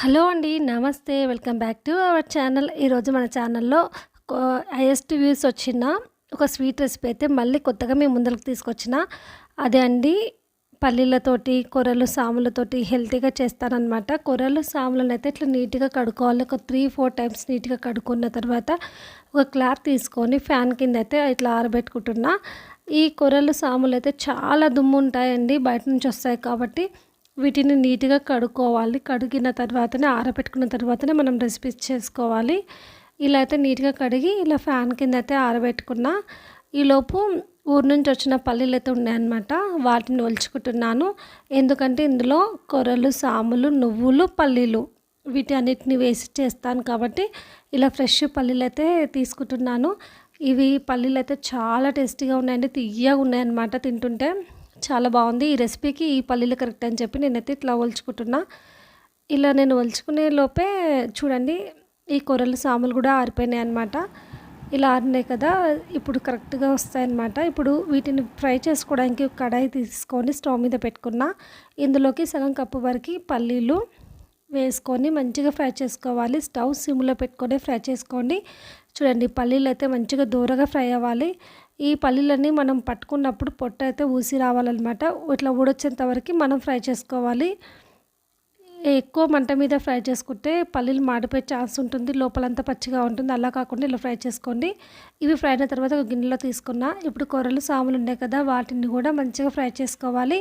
Hello అండి నమస్తే. Welcome back to our channel. ఈరోజు మన ఛానల్లో హైయెస్ట్ వ్యూస్ వచ్చిన ఒక స్వీట్ రెసిపీ అయితే మళ్ళీ కొత్తగా మేము ముందరకు తీసుకొచ్చిన. అదే అండి పల్లీలతోటి కొర్రలు సాములతోటి హెల్తీగా చేస్తానన్నమాట. కూరలు సాములను అయితే ఇట్లా నీట్గా కడుక్కోవాలి. ఒక త్రీ ఫోర్ టైమ్స్ నీట్గా కడుక్కున్న తర్వాత ఒక క్లాత్ తీసుకొని ఫ్యాన్ కింద అయితే ఇట్లా ఆరబెట్టుకుంటున్నా. ఈ కూరలు సాములు అయితే చాలా దుమ్ము ఉంటాయండి బయట నుంచి వస్తాయి కాబట్టి వీటిని నీట్గా కడుక్కోవాలి. కడిగిన తర్వాతనే ఆరబెట్టుకున్న తర్వాతనే మనం రెసిపీస్ చేసుకోవాలి. ఇలా అయితే నీట్గా కడిగి ఇలా ఫ్యాన్ కింద అయితే ఆరబెట్టుకున్న ఈలోపు ఊరు నుంచి వచ్చిన పల్లీలు అయితే ఉన్నాయన్నమాట. వాటిని ఒలుచుకుంటున్నాను. ఎందుకంటే ఇందులో కొర్రలు సాములు నువ్వులు పల్లీలు వీటి అన్నిటిని వేసి చేస్తాను కాబట్టి ఇలా ఫ్రెష్ పల్లీలు అయితే తీసుకుంటున్నాను. ఇవి పల్లీలు అయితే చాలా టేస్టీగా ఉన్నాయండి తీయగా ఉన్నాయన్నమాట తింటుంటే. చాలా బాగుంది. ఈ రెసిపీకి ఈ పల్లీలు కరెక్ట్ అని చెప్పి నేనైతే ఇట్లా ఒలుచుకుంటున్నా. ఇలా నేను ఒలుచుకునే లోపే చూడండి ఈ కూరలు సాములు కూడా ఆరిపోయినాయి అనమాట ఇలా ఆరినాయి కదా ఇప్పుడు కరెక్ట్గా వస్తాయన్నమాట ఇప్పుడు వీటిని ఫ్రై చేసుకోవడానికి కడాయి తీసుకొని స్టవ్ మీద పెట్టుకున్న. ఇందులోకి సగం కప్పు వరకు పల్లీలు వేసుకొని మంచిగా ఫ్రై చేసుకోవాలి. స్టవ్ సిమ్లో పెట్టుకొని ఫ్రై చేసుకోండి. చూడండి పల్లీలు అయితే మంచిగా దూరగా ఫ్రై అవ్వాలి. ఈ పల్లీలన్నీ మనం పట్టుకున్నప్పుడు పొట్ట అయితే ఊసి రావాలన్నమాట. ఇట్లా ఊడొచ్చేంత వరకు మనం ఫ్రై చేసుకోవాలి. ఎక్కువ మంట మీద ఫ్రై చేసుకుంటే పల్లీలు మాడిపోయే ఛాన్స్ ఉంటుంది. లోపలంతా పచ్చిగా ఉంటుంది. అలా కాకుండా ఇలా ఫ్రై చేసుకోండి. ఇవి ఫ్రై అయిన తర్వాత ఒక గిన్నెలో తీసుకున్న. ఇప్పుడు కూరలు సాములు ఉన్నాయి కదా వాటిని కూడా మంచిగా ఫ్రై చేసుకోవాలి.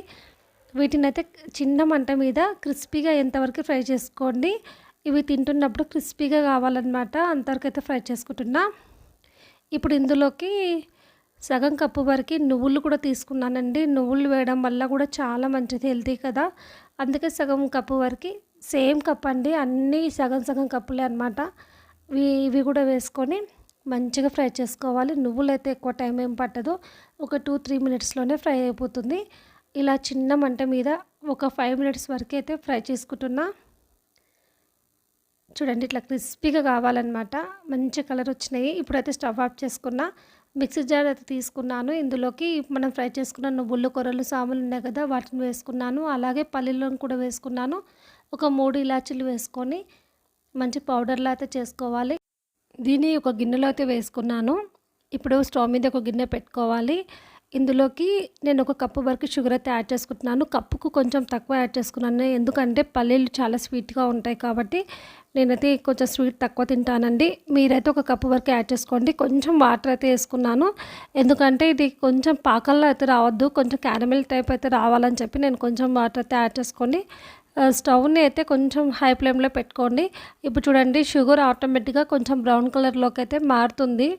వీటిని అయితే చిన్న మంట మీద క్రిస్పీగా ఎంతవరకు ఫ్రై చేసుకోండి. ఇవి తింటున్నప్పుడు క్రిస్పీగా కావాలన్నమాట. అంతవరకు అయితే ఫ్రై చేసుకుంటున్నా. ఇప్పుడు ఇందులోకి సగం కప్పు వరకు నువ్వులు కూడా తీసుకున్నానండి. నువ్వులు వేయడం వల్ల కూడా చాలా మంచిది హెల్తీ కదా. అందుకే సగం కప్పు వరకు సేమ్ కప్ అండి. అన్నీ సగం సగం కప్పులే అనమాట ఇవి ఇవి కూడా వేసుకొని మంచిగా ఫ్రై చేసుకోవాలి. నువ్వులు అయితే ఎక్కువ టైం ఏం పట్టదు. ఒక టూ త్రీ మినిట్స్లోనే ఫ్రై అయిపోతుంది. ఇలా చిన్న మంట మీద ఒక ఫైవ్ మినిట్స్ వరకు అయితే ఫ్రై చేసుకుంటున్నా. చూడండి ఇట్లా క్రిస్పీగా కావాలన్నమాట. మంచి కలర్ వచ్చినాయి. ఇప్పుడైతే స్టవ్ ఆఫ్ చేసుకున్నా. మిక్సీ జార్ అయితే తీసుకున్నాను. ఇందులోకి మనం ఫ్రై చేసుకున్న నువ్వులు కొర్రలు సాములు ఉన్నాయి కదా వాటిని వేసుకున్నాను. అలాగే పల్లీలను కూడా వేసుకున్నాను. ఒక మూడు ఇలాచీలు వేసుకొని మంచి పౌడర్లా అయితే చేసుకోవాలి. దీన్ని ఒక గిన్నెలో అయితే వేసుకున్నాను. ఇప్పుడు స్టవ్ మీద ఒక గిన్నె పెట్టుకోవాలి. ఇందులోకి నేను ఒక కప్పు వరకు షుగర్ అయితే యాడ్ చేసుకుంటున్నాను. కప్పుకు కొంచెం తక్కువ యాడ్ చేసుకున్నాను. ఎందుకంటే పల్లీలు చాలా స్వీట్గా ఉంటాయి కాబట్టి నేనైతే కొంచెం స్వీట్ తక్కువ తింటానండి. మీరైతే ఒక కప్పు వరకు యాడ్ చేసుకోండి. కొంచెం వాటర్ అయితే వేసుకున్నాను. ఎందుకంటే ఇది కొంచెం పాకల్లో అయితే రావద్దు. కొంచెం క్యారమిల్ టైప్ అయితే రావాలని చెప్పి నేను కొంచెం వాటర్ అయితే యాడ్ చేసుకోండి స్టవ్ని అయితే కొంచెం హై ఫ్లేమ్లో పెట్టుకోండి. ఇప్పుడు చూడండి షుగర్ ఆటోమేటిక్గా కొంచెం బ్రౌన్ కలర్లోకి అయితే మారుతుంది.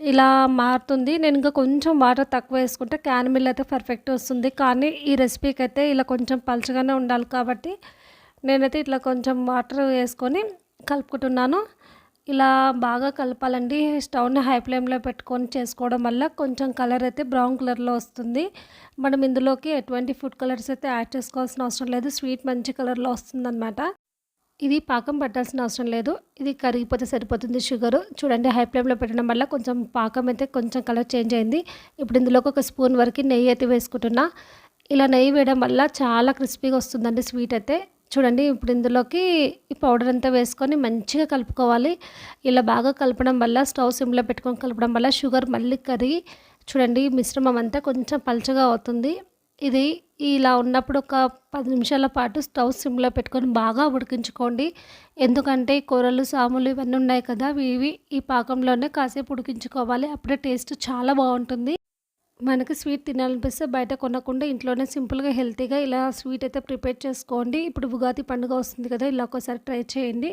ఇలా మారుతుంది. నేను ఇంకా కొంచెం వాటర్ తక్కువ వేసుకుంటే క్యానమిల్ అయితే పర్ఫెక్ట్ వస్తుంది. కానీ ఈ రెసిపీకి అయితే ఇలా కొంచెం పలుచగానే ఉండాలి కాబట్టి నేనైతే ఇట్లా కొంచెం వాటర్ వేసుకొని కలుపుకుంటున్నాను. ఇలా బాగా కలపాలండి. స్టవ్ని హై ఫ్లేమ్లో పెట్టుకొని చేసుకోవడం వల్ల కొంచెం కలర్ అయితే బ్రౌన్ కలర్లో వస్తుంది. మనం ఇందులోకి ఎటువంటి ఫుడ్ కలర్స్ అయితే యాడ్ చేసుకోవాల్సిన అవసరం లేదు. స్వీట్ మంచి కలర్లో వస్తుందన్నమాట. ఇది పాకం పట్టాల్సిన అవసరం లేదు. ఇది కరిగిపోతే సరిపోతుంది షుగర్. చూడండి హై ఫ్లేమ్లో పెట్టడం వల్ల కొంచెం పాకం అయితే కొంచెం కలర్ చేంజ్ అయింది. ఇప్పుడు ఇందులోకి ఒక స్పూన్ వరకు నెయ్యి అయితే వేసుకుంటున్నా. ఇలా నెయ్యి వేయడం వల్ల చాలా క్రిస్పీగా వస్తుందండి స్వీట్ అయితే. చూడండి ఇప్పుడు ఇందులోకి ఈ పౌడర్ అంతా వేసుకొని మంచిగా కలుపుకోవాలి. ఇలా బాగా కలపడం వల్ల స్టవ్ సిమ్లో పెట్టుకొని కలపడం వల్ల షుగర్ మళ్ళీ కరిగి చూడండి మిశ్రమం అంతా కొంచెం పలచగా అవుతుంది. ఇది ఇలా ఉన్నప్పుడు ఒక పది నిమిషాల పాటు స్టవ్ సిమ్లో పెట్టుకొని బాగా ఉడికించుకోండి. ఎందుకంటే కూరలు సాములు ఇవన్నీ ఉన్నాయి కదా ఇవి ఈ పాకంలోనే కాసేపు ఉడికించుకోవాలి. అప్పుడే టేస్ట్ చాలా బాగుంటుంది. మనకి స్వీట్ తినాలనిపిస్తే బయట కొనకుండా ఇంట్లోనే సింపుల్గా హెల్తీగా ఇలా స్వీట్ అయితే ప్రిపేర్ చేసుకోండి. ఇప్పుడు ఉగాది పండుగ వస్తుంది కదా ఇలా ఒకసారి ట్రై చేయండి.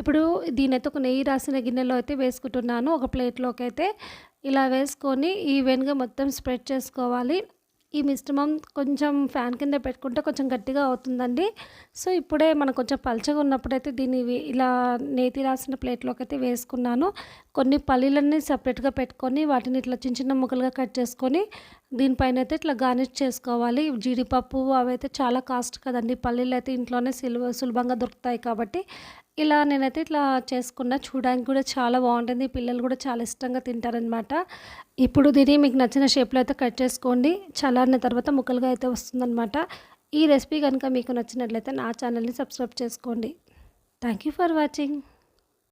ఇప్పుడు దీనైతే ఒక నెయ్యి రాసిన గిన్నెలో అయితే వేసుకుంటున్నాను. ఒక ప్లేట్లోకి అయితే ఇలా వేసుకొని ఈవెన్గా మొత్తం స్ప్రెడ్ చేసుకోవాలి. ఈ మిశ్రమం కొంచెం ఫ్యాన్ కింద పెట్టుకుంటే కొంచెం గట్టిగా అవుతుందండి. సో ఇప్పుడే మనం కొంచెం పలచగా ఉన్నప్పుడైతే దీన్ని ఇలా నేతి రాసిన ప్లేట్లోకి అయితే వేసుకున్నాను. కొన్ని పల్లీలన్నీ సపరేట్గా పెట్టుకొని వాటిని ఇట్లా చిన్న చిన్న ముక్కలుగా కట్ చేసుకొని దీనిపైన అయితే ఇట్లా గార్నిష్ చేసుకోవాలి. జీడిపప్పు అవి అయితే చాలా కాస్ట్ కదండి. పల్లీలు అయితే ఇంట్లోనే సులభ సులభంగా దొరుకుతాయి కాబట్టి ఇలా నేనైతే ఇట్లా చేసుకున్న. చూడడానికి కూడా చాలా బాగుంటుంది. పిల్లలు కూడా చాలా ఇష్టంగా తింటారనమాట ఇప్పుడు దీన్ని మీకు నచ్చిన షేప్లో అయితే కట్ చేసుకోండి. చల్లారిన తర్వాత ముక్కలుగా అయితే వస్తుందన్నమాట. ఈ రెసిపీ కనుక మీకు నచ్చినట్లయితే నా ఛానల్ని సబ్స్క్రైబ్ చేసుకోండి. Thank you for watching.